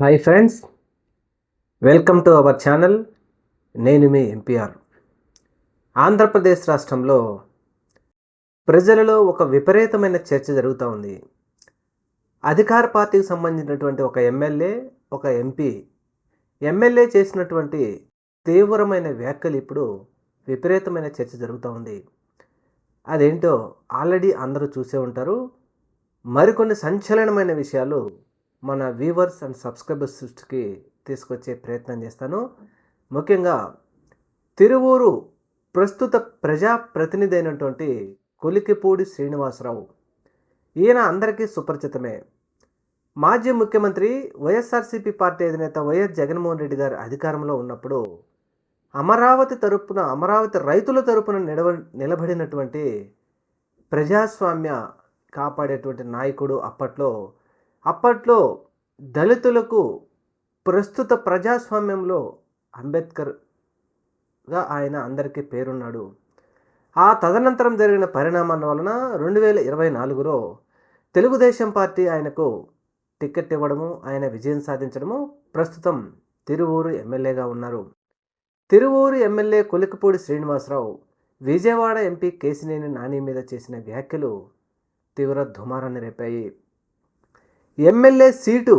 Hi friends welcome to our channel నేను మీ NPR. Andhra Pradesh రాష్ట్రంలో ప్రజలలో ఒక విపరీతమైన చర్చ జరుగుతూ ఉంది. అధికార పార్టీకి సంబంధించినటువంటి ఒక ఎమ్మెల్యే ఒక ఎంపీ ఎమ్మెల్యే చేసినటువంటి తీవ్రమైన వ్యాఖ్యలు ఇప్పుడు విపరీతమైన చర్చ జరుగుతూ ఉంది. అదేంటో ఆల్రెడీ అందరూ చూసే ఉంటారు. మరికొన్ని సంచలనమైన విషయాలు మన వ్యూవర్స్ అండ్ సబ్స్క్రైబర్స్ దృష్టికి తీసుకొచ్చే ప్రయత్నం చేస్తాను. ముఖ్యంగా తిరువూరు ప్రస్తుత ప్రజాప్రతినిధి అయినటువంటి కొలికిపూడి శ్రీనివాసరావు. ఈయన అందరికీ సుపరిచితమే. మాజీ ముఖ్యమంత్రి వైఎస్ఆర్సీపీ పార్టీ అధినేత వైఎస్ జగన్మోహన్ రెడ్డి గారు అధికారంలో ఉన్నప్పుడు అమరావతి తరపున అమరావతి రైతుల తరపున నిలవ నిలబడినటువంటి ప్రజాస్వామ్య కాపాడేటువంటి నాయకుడు అప్పట్లో అప్పట్లో దళితులకు ప్రస్తుత ప్రజాస్వామ్యంలో అంబేద్కర్గా ఆయన అందరికీ పేరున్నాడు. ఆ తదనంతరం జరిగిన పరిణామాల వలన రెండు వేల ఇరవై నాలుగులో తెలుగుదేశం పార్టీ ఆయనకు టికెట్ ఇవ్వడము ఆయన విజయం సాధించడము ప్రస్తుతం తిరువూరు ఎమ్మెల్యేగా ఉన్నారు. తిరువూరు ఎమ్మెల్యే కొలికపూడి శ్రీనివాసరావు విజయవాడ ఎంపీ కేసినేని నాని మీద చేసిన వ్యాఖ్యలు తీవ్ర దుమారాన్ని రేపాయి. ఎమ్మెల్యే సీటు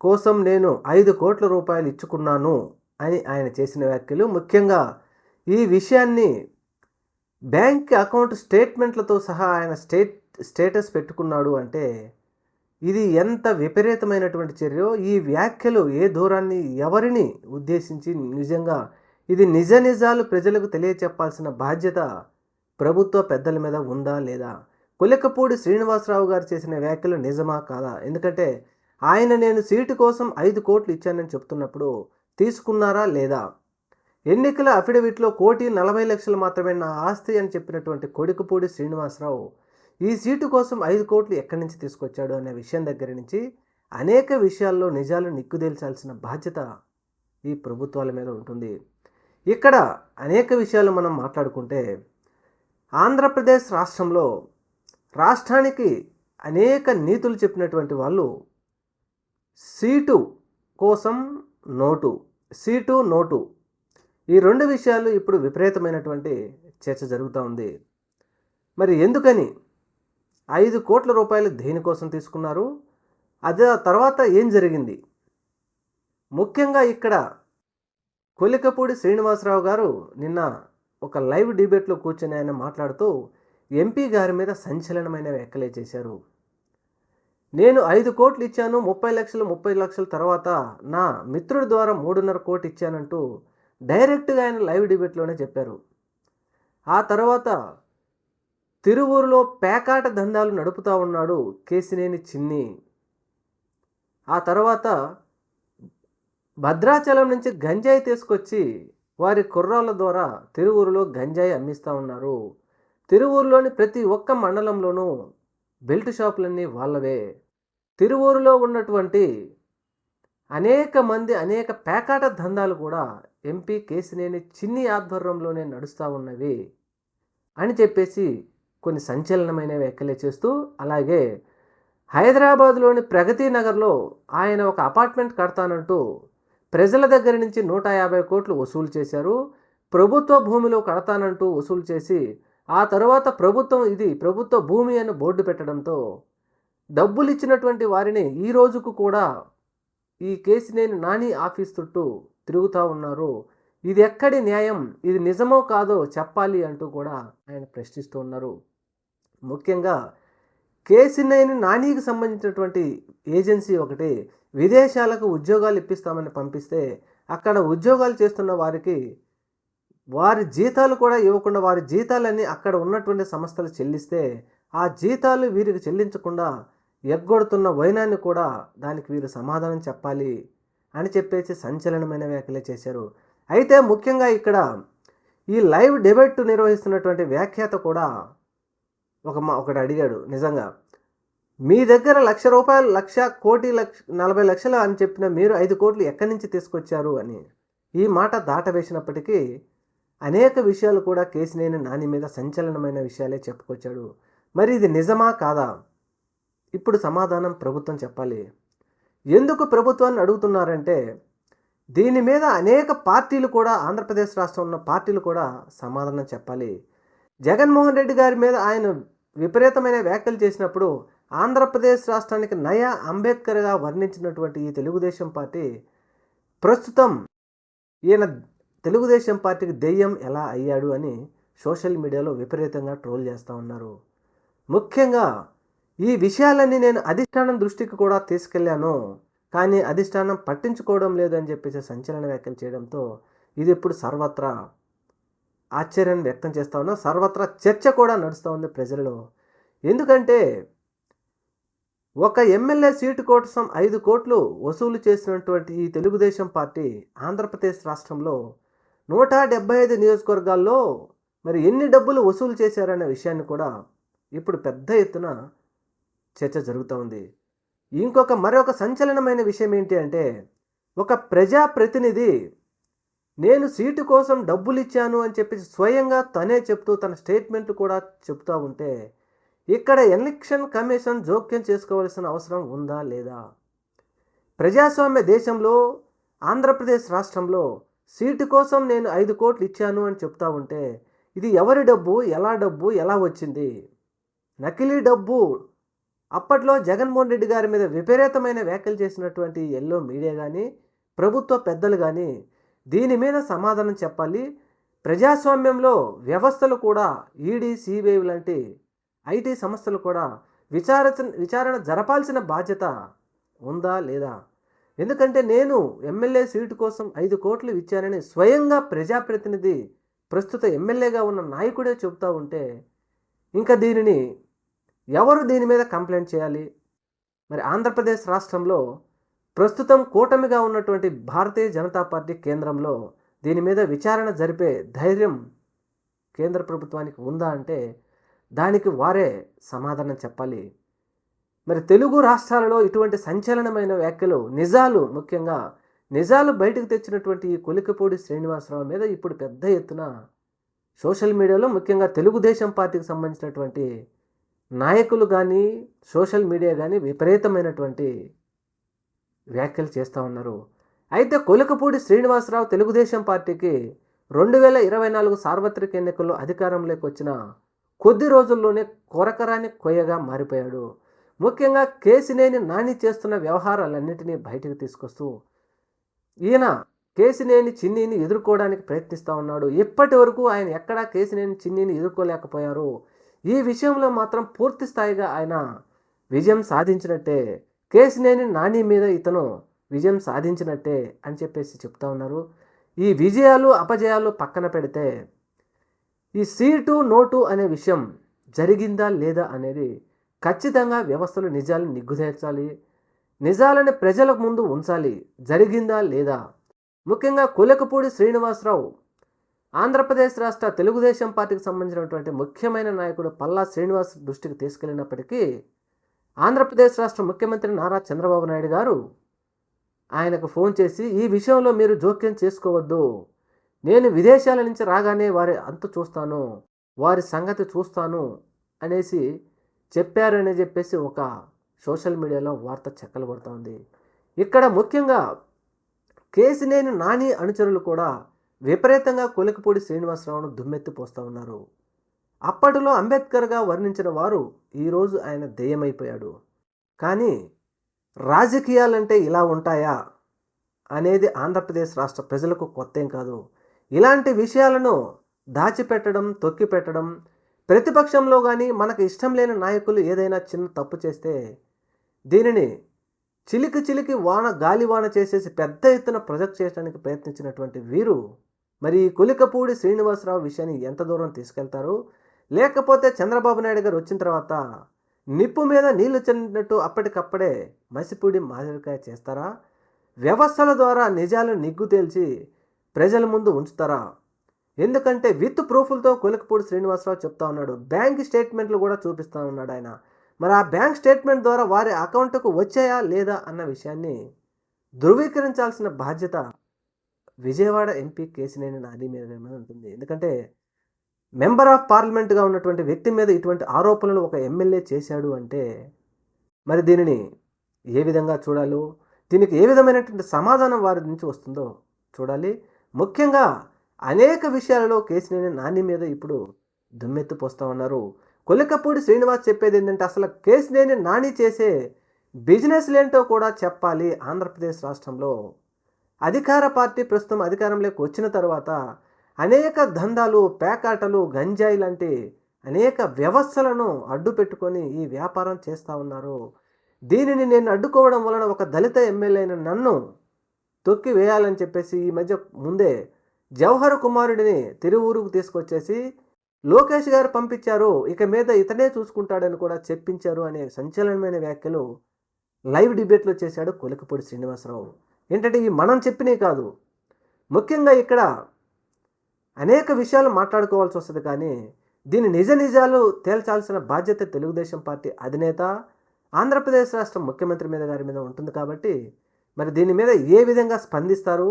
కోసం నేను ఐదు కోట్ల రూపాయలు ఇచ్చుకున్నాను అని ఆయన చేసిన వ్యాఖ్యలు. ముఖ్యంగా ఈ విషయాన్ని బ్యాంక్ అకౌంట్ స్టేట్మెంట్లతో సహా ఆయన స్టేట్ స్టేటస్ పెట్టుకున్నాడు అంటే ఇది ఎంత విపరీతమైనటువంటి చర్యో ఈ వ్యాఖ్యలు ఏ దూరాన్ని ఎవరిని ఉద్దేశించి నిజంగా ఇది నిజ నిజాలు ప్రజలకు తెలియచెప్పాల్సిన బాధ్యత ప్రభుత్వ పెద్దల మీద ఉందా లేదా? కొలికపూడి శ్రీనివాసరావు గారు చేసిన వ్యాఖ్యలు నిజమా కాదా? ఎందుకంటే ఆయన నేను సీటు కోసం ఐదు కోట్లు ఇచ్చానని చెప్తున్నప్పుడు తీసుకున్నారా లేదా? ఎన్నికల అఫిడవిట్లో కోటి నలభై లక్షలు మాత్రమే నా ఆస్తి అని చెప్పినటువంటి కొడుకుపూడి శ్రీనివాసరావు ఈ సీటు కోసం ఐదు కోట్లు ఎక్కడి నుంచి తీసుకొచ్చాడు అనే విషయం దగ్గర నుంచి అనేక విషయాల్లో నిజాలు నిక్కుదేల్చాల్సిన బాధ్యత ఈ ప్రభుత్వాల మీద ఉంటుంది. ఇక్కడ అనేక విషయాలు మనం మాట్లాడుకుంటే ఆంధ్రప్రదేశ్ రాష్ట్రంలో రాష్ట్రానికి అనేక నీతులు చెప్పినటువంటి వాళ్ళు సీటు కోసం నోటు సీటు నోటు. ఈ రెండు విషయాలు ఇప్పుడు విపరీతమైనటువంటి చర్చ జరుగుతూ ఉంది. మరి ఎందుకని? ఐదు కోట్ల రూపాయలు దేనికోసం తీసుకున్నారు? అదే తర్వాత ఏం జరిగింది? ముఖ్యంగా ఇక్కడ కొలికపూడి శ్రీనివాసరావు గారు నిన్న ఒక లైవ్ డిబేట్లో కూర్చొని ఆయన మాట్లాడుతూ ఎంపీ గారి మీద సంచలనమైన వ్యాఖ్యలే చేశారు. నేను ఐదు కోట్లు ఇచ్చాను ముప్పై లక్షలు ముప్పై లక్షల తర్వాత నా మిత్రుడి ద్వారా మూడున్నర కోటి ఇచ్చానంటూ డైరెక్ట్గా ఆయన లైవ్ డిబేట్లోనే చెప్పారు. ఆ తర్వాత తిరువూరులో పేకాట దందాలు నడుపుతూ ఉన్నాడు కేసినేని చిన్ని. ఆ తర్వాత భద్రాచలం నుంచి గంజాయి తీసుకొచ్చి వారి కుర్రాళ్ళ ద్వారా తిరువూరులో గంజాయి అమ్మిస్తూ ఉన్నారు. తిరువూరులోని ప్రతి ఒక్క మండలంలోనూ బెల్ట్ షాపులన్నీ వాళ్ళవే. తిరువూరులో ఉన్నటువంటి అనేక మంది అనేక పేకాట దందాలు కూడా ఎంపీ కేసినేని చిన్ని ఆధ్వర్యంలోనే నడుస్తూ ఉన్నవి అని చెప్పేసి కొన్ని సంచలనమైన వ్యాఖ్యలే చేస్తూ అలాగే హైదరాబాద్లోని ప్రగతి నగర్లో ఆయన ఒక అపార్ట్మెంట్ కడతానంటూ ప్రజల దగ్గర నుంచి నూట యాభై కోట్లు వసూలు చేశారు. ప్రభుత్వ భూమిలో కడతానంటూ వసూలు చేసి ఆ తర్వాత ప్రభుత్వం ఇది ప్రభుత్వ భూమి అని బోర్డు పెట్టడంతో డబ్బులు ఇచ్చినటువంటి వారిని ఈ రోజుకు కూడా ఈ కేసినేని నాని ఆఫీస్ చుట్టూ తిరుగుతూ ఉన్నారు. ఇది ఎక్కడి న్యాయం? ఇది నిజమో కాదో చెప్పాలి అంటూ కూడా ఆయన ప్రశ్నిస్తూ ఉన్నారు. ముఖ్యంగా కేసినేని నానికి సంబంధించినటువంటి ఏజెన్సీ ఒకటి విదేశాలకు ఉద్యోగాలు ఇప్పిస్తామని పంపిస్తే అక్కడ ఉద్యోగాలు చేస్తున్న వారికి వారి జీతాలు కూడా ఇవ్వకుండా వారి జీతాలన్నీ అక్కడ ఉన్నటువంటి సంస్థలు చెల్లిస్తే ఆ జీతాలు వీరికి చెల్లించకుండా ఎగ్గొడుతున్న వైనాన్ని కూడా దానికి వీరు సమాధానం చెప్పాలి అని చెప్పేసి సంచలనమైన వ్యాఖ్యలు చేశారు. అయితే ముఖ్యంగా ఇక్కడ ఈ లైవ్ డిబేట్ నిర్వహిస్తున్నటువంటి వ్యాఖ్యాత కూడా ఒక మా ఒకటి అడిగాడు నిజంగా మీ దగ్గర లక్ష రూపాయలు లక్ష కోటి లక్ష నలభై లక్షలు అని చెప్పిన మీరు ఐదు కోట్లు ఎక్కడి నుంచి తీసుకొచ్చారు? అని ఈ మాట దాటవేసినప్పటికీ అనేక విషయాలు కూడా కేసినేని నాని మీద సంచలనమైన విషయాలే చెప్పుకొచ్చాడు. మరి ఇది నిజమా కాదా? ఇప్పుడు సమాధానం ప్రభుత్వం చెప్పాలి. ఎందుకు ప్రభుత్వాన్ని అడుగుతున్నారంటే దీని మీద అనేక పార్టీలు కూడా ఆంధ్రప్రదేశ్ రాష్ట్రం ఉన్న పార్టీలు కూడా సమాధానం చెప్పాలి. జగన్మోహన్ రెడ్డి గారి మీద ఆయన విపరీతమైన వ్యాఖ్యలు చేసినప్పుడు ఆంధ్రప్రదేశ్ రాష్ట్రానికి నయా అంబేద్కర్గా వర్ణించినటువంటి ఈ తెలుగుదేశం పార్టీ ప్రస్తుతం ఈయన తెలుగుదేశం పార్టీకి దెయ్యం ఎలా అయ్యాడు అని సోషల్ మీడియాలో విపరీతంగా ట్రోల్ చేస్తూ ఉన్నారు. ముఖ్యంగా ఈ విషయాలన్నీ నేను అధిష్టానం దృష్టికి కూడా తీసుకెళ్ళాను కానీ అధిష్టానం పట్టించుకోవడం లేదని చెప్పేసి సంచలన వ్యాఖ్యలు చేయడంతో ఇది ఇప్పుడు సర్వత్రా ఆశ్చర్యాన్ని వ్యక్తం చేస్తూ ఉన్నా సర్వత్రా చర్చ కూడా నడుస్తూ ఉంది ప్రజలలో. ఎందుకంటే ఒక ఎమ్మెల్యే సీటు కోసం ఐదు కోట్లు వసూలు చేసినటువంటి ఈ తెలుగుదేశం పార్టీ ఆంధ్రప్రదేశ్ రాష్ట్రంలో నూట డెబ్బై ఐదు నియోజకవర్గాల్లో మరి ఎన్ని డబ్బులు వసూలు చేశారనే విషయాన్ని కూడా ఇప్పుడు పెద్ద ఎత్తున చర్చ జరుగుతూ ఉంది. ఇంకొక మరొక సంచలనమైన విషయం ఏంటి అంటే ఒక ప్రజాప్రతినిధి నేను సీటు కోసం డబ్బులు ఇచ్చాను అని చెప్పి స్వయంగా తనే చెప్తూ తన స్టేట్మెంట్ కూడా చెప్తూ ఉంటే ఇక్కడ ఎలక్షన్ కమిషన్ జోక్యం చేసుకోవాల్సిన అవసరం ఉందా లేదా? ప్రజాస్వామ్య దేశంలో ఆంధ్రప్రదేశ్ రాష్ట్రంలో సీటు కోసం నేను ఐదు కోట్లు ఇచ్చాను అని చెప్తా ఉంటే ఇది ఎవరి డబ్బు ఎలా డబ్బు ఎలా వచ్చింది? నకిలీ డబ్బు. అప్పట్లో జగన్మోహన్ రెడ్డి గారి మీద విపరీతమైన వ్యాఖ్యలు చేసినటువంటి ఎల్లో మీడియా కానీ ప్రభుత్వ పెద్దలు కానీ దీని మీద సమాధానం చెప్పాలి. ప్రజాస్వామ్యంలో వ్యవస్థలు కూడా ఈడీ సిబిఐ లాంటి ఐటీ సంస్థలు కూడా విచార విచారణ జరపాల్సిన బాధ్యత ఉందా లేదా? ఎందుకంటే నేను ఎమ్మెల్యే సీటు కోసం ఐదు కోట్లు ఇచ్చానని స్వయంగా ప్రజాప్రతినిధి ప్రస్తుత ఎమ్మెల్యేగా ఉన్న నాయకుడే చెబుతూ ఉంటే ఇంకా దీనిని ఎవరు దీని మీద కంప్లైంట్ చేయాలి? మరి ఆంధ్రప్రదేశ్ రాష్ట్రంలో ప్రస్తుతం కూటమిగా ఉన్నటువంటి భారతీయ జనతా పార్టీ కేంద్రంలో దీని మీద విచారణ జరిపే ధైర్యం కేంద్ర ప్రభుత్వానికి ఉందా అంటే దానికి వారే సమాధానం చెప్పాలి. మరి తెలుగు రాష్ట్రాలలో ఇటువంటి సంచలనమైన వ్యాఖ్యలు నిజాలు ముఖ్యంగా నిజాలు బయటకు తెచ్చినటువంటి ఈ కొలికపూడి శ్రీనివాసరావు మీద ఇప్పుడు పెద్ద ఎత్తున సోషల్ మీడియాలో ముఖ్యంగా తెలుగుదేశం పార్టీకి సంబంధించినటువంటి నాయకులు కానీ సోషల్ మీడియా కానీ విపరీతమైనటువంటి వ్యాఖ్యలు చేస్తూ ఉన్నారు. అయితే కొలకపూడి శ్రీనివాసరావు తెలుగుదేశం పార్టీకి రెండు వేల ఇరవై నాలుగు సార్వత్రిక ఎన్నికల్లో అధికారంలోకి వచ్చిన కొద్ది రోజుల్లోనే కొరకరాని కొయ్యగా మారిపోయాడు. ముఖ్యంగా కేసినేని నాని చేస్తున్న వ్యవహారాలన్నింటినీ బయటకు తీసుకొస్తూ ఈయన కేసినేని చిన్నీని ఎదుర్కోవడానికి ప్రయత్నిస్తూ ఉన్నాడు. ఇప్పటి వరకు ఆయన ఎక్కడా కేసినేని చిన్నీని ఎదుర్కోలేకపోయారు. ఈ విషయంలో మాత్రం పూర్తి స్థాయిగా ఆయన విజయం సాధించినట్టే కేసినేని నాని మీద ఇతను విజయం సాధించినట్టే అని చెప్పేసి చెప్తా ఉన్నారు. ఈ విజయాలు అపజయాలు పక్కన పెడితే ఈ సీటు నోటు అనే విషయం జరిగిందా లేదా అనేది ఖచ్చితంగా వ్యవస్థలు నిజాలను నిగ్గుదేర్చాలి. నిజాలని ప్రజల ముందు ఉంచాలి. జరిగిందా లేదా? ముఖ్యంగా కులకపూడి శ్రీనివాసరావు ఆంధ్రప్రదేశ్ రాష్ట్ర తెలుగుదేశం పార్టీకి సంబంధించినటువంటి ముఖ్యమైన నాయకుడు పల్లా శ్రీనివాస్ దృష్టికి తీసుకెళ్ళినప్పటికీ ఆంధ్రప్రదేశ్ రాష్ట్ర ముఖ్యమంత్రి నారా చంద్రబాబు నాయుడు గారు ఆయనకు ఫోన్ చేసి ఈ విషయంలో మీరు జోక్యం చేసుకోవద్దు. నేను విదేశాల నుంచి రాగానే వారి అంతు చూస్తాను. వారి సంగతి చూస్తాను అనేసి చెప్పారని చెప్పేసి ఒక సోషల్ మీడియాలో వార్త చెక్కలు పడుతోంది ఇక్కడ ముఖ్యంగా కేసినేని నాని అనుచరులు కూడా విపరీతంగా కొలికపూడి శ్రీనివాసరావును దుమ్మెత్తిపోస్తూ ఉన్నారు. అప్పటిలో అంబేద్కర్గా వర్ణించిన వారు ఈరోజు ఆయన దెయ్యమైపోయాడు కానీ రాజకీయాలంటే ఇలా ఉంటాయా అనేది ఆంధ్రప్రదేశ్ రాష్ట్ర ప్రజలకు కొత్త ఏం కాదు. ఇలాంటి విషయాలను దాచిపెట్టడం తొక్కిపెట్టడం ప్రతిపక్షంలో కానీ మనకు ఇష్టం లేని నాయకులు ఏదైనా చిన్న తప్పు చేస్తే దీనిని చిలికి చిలికి వాన గాలివాన చేసేసి పెద్ద ఎత్తున ప్రొజెక్ట్ చేయడానికి ప్రయత్నించినటువంటి వీరు మరి ఈ శ్రీనివాసరావు విషయాన్ని ఎంత దూరం తీసుకెళ్తారు? లేకపోతే చంద్రబాబు నాయుడు గారు వచ్చిన తర్వాత నిప్పు మీద నీళ్ళు చెందినట్టు అప్పటికప్పుడే మసిపూడి మాదిరికాయ చేస్తారా? వ్యవస్థల ద్వారా నిజాలు నిగ్గు తేల్చి ప్రజల ముందు ఉంచుతారా? ఎందుకంటే విత్ ప్రూఫ్లతో కొలికపూడి శ్రీనివాసరావు చెప్తా ఉన్నాడు. బ్యాంక్ స్టేట్మెంట్లు కూడా చూపిస్తా ఉన్నాడు ఆయన. మరి ఆ బ్యాంక్ స్టేట్మెంట్ ద్వారా వారి అకౌంట్కు వచ్చాయా లేదా అన్న విషయాన్ని ధృవీకరించాల్సిన బాధ్యత విజయవాడ ఎంపీ కేసినేని నాని మీద ఉంటుంది. ఎందుకంటే మెంబర్ ఆఫ్ పార్లమెంట్గా ఉన్నటువంటి వ్యక్తి మీద ఇటువంటి ఆరోపణలు ఒక ఎమ్మెల్యే చేశాడు అంటే మరి దీనిని ఏ విధంగా చూడాలో? దీనికి ఏ విధమైనటువంటి సమాధానం వారి నుంచి వస్తుందో చూడాలి. ముఖ్యంగా అనేక విషయాలలో కేసినేని నాని మీద ఇప్పుడు దుమ్మెత్తు పోస్తా ఉన్నారు. కొలికపూడి శ్రీనివాస్ చెప్పేది ఏంటంటే అసలు కేసినేని నాని చేసే బిజినెస్లేంటో కూడా చెప్పాలి ఆంధ్రప్రదేశ్ రాష్ట్రంలో. అధికార పార్టీ ప్రస్తుతం అధికారంలోకి వచ్చిన తర్వాత అనేక దందాలు పేకాటలు గంజాయి లాంటి అనేక వ్యవస్థలను అడ్డు పెట్టుకొని ఈ వ్యాపారం చేస్తూ ఉన్నారు. దీనిని నేను అడ్డుకోవడం వలన ఒక దళిత ఎమ్మెల్యే అయిన నన్ను తొక్కి వేయాలని చెప్పేసి ఈ మధ్య ముందే జవహర్ కుమారుడిని తిరువూరుకు తీసుకొచ్చేసి లోకేష్ గారు పంపించారు. ఇక మీద ఇతనే చూసుకుంటాడని కూడా చెప్పించారు అనే సంచలనమైన వ్యాఖ్యలు లైవ్ డిబేట్లో చేశాడు కొలికపూడి శ్రీనివాసరావు. ఏంటంటే ఇవి మనం చెప్పినవి కాదు. ముఖ్యంగా ఇక్కడ అనేక విషయాలు మాట్లాడుకోవాల్సి వస్తుంది కానీ దీని నిజ నిజాలు తేల్చాల్సిన బాధ్యత తెలుగుదేశం పార్టీ అధినేత ఆంధ్రప్రదేశ్ రాష్ట్ర ముఖ్యమంత్రి మీద గారి మీద ఉంటుంది కాబట్టి మరి దీని మీద ఏ విధంగా స్పందిస్తారు?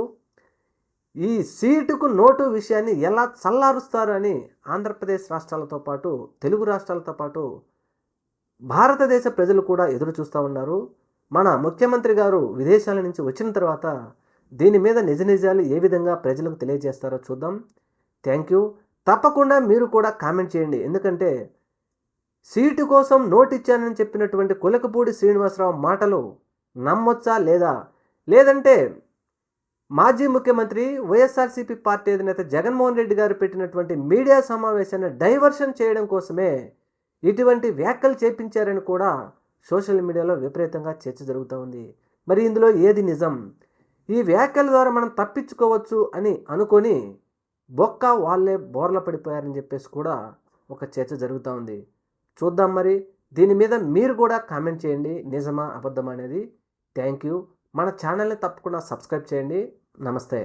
ఈ సీటుకు నోటు విషయాన్ని ఎలా చల్లారుస్తారు అని ఆంధ్రప్రదేశ్ రాష్ట్రాలతో పాటు తెలుగు రాష్ట్రాలతో పాటు భారతదేశ ప్రజలు కూడా ఎదురు చూస్తూ ఉన్నారు. మన ముఖ్యమంత్రి గారు విదేశాల నుంచి వచ్చిన తర్వాత దీని మీద నిజ నిజాలు ఏ విధంగా ప్రజలకు తెలియజేస్తారో చూద్దాం. Thank you. తప్పకుండా మీరు కూడా కామెంట్ చేయండి. ఎందుకంటే సీటు కోసం నోటిచ్చానని చెప్పినటువంటి కులకపూడి శ్రీనివాసరావు మాటలు నమ్మొచ్చా లేదా? లేదంటే మాజీ ముఖ్యమంత్రి వైఎస్ఆర్సీపీ పార్టీ అధినేత జగన్మోహన్ రెడ్డి గారు పెట్టినటువంటి మీడియా సమావేశాన్ని డైవర్షన్ చేయడం కోసమే ఇటువంటి వ్యాఖ్యలు చేపించారని కూడా సోషల్ మీడియాలో విపరీతంగా చర్చ జరుగుతూ ఉంది. మరి ఇందులో ఏది నిజం? ఈ వ్యాఖ్యల ద్వారా మనం తప్పించుకోవచ్చు అని అనుకొని బొక్క వాళ్ళే బోర్ల పడిపోయారని చెప్పేసి కూడా ఒక చర్చ జరుగుతూ ఉంది. చూద్దాం మరి. దీని మీద మీరు కూడా కామెంట్ చేయండి. నిజమా? అబద్ధమా అనేది. Thank you. మన ఛానల్ని తప్పకుండా సబ్స్క్రైబ్ చేయండి. నమస్తే.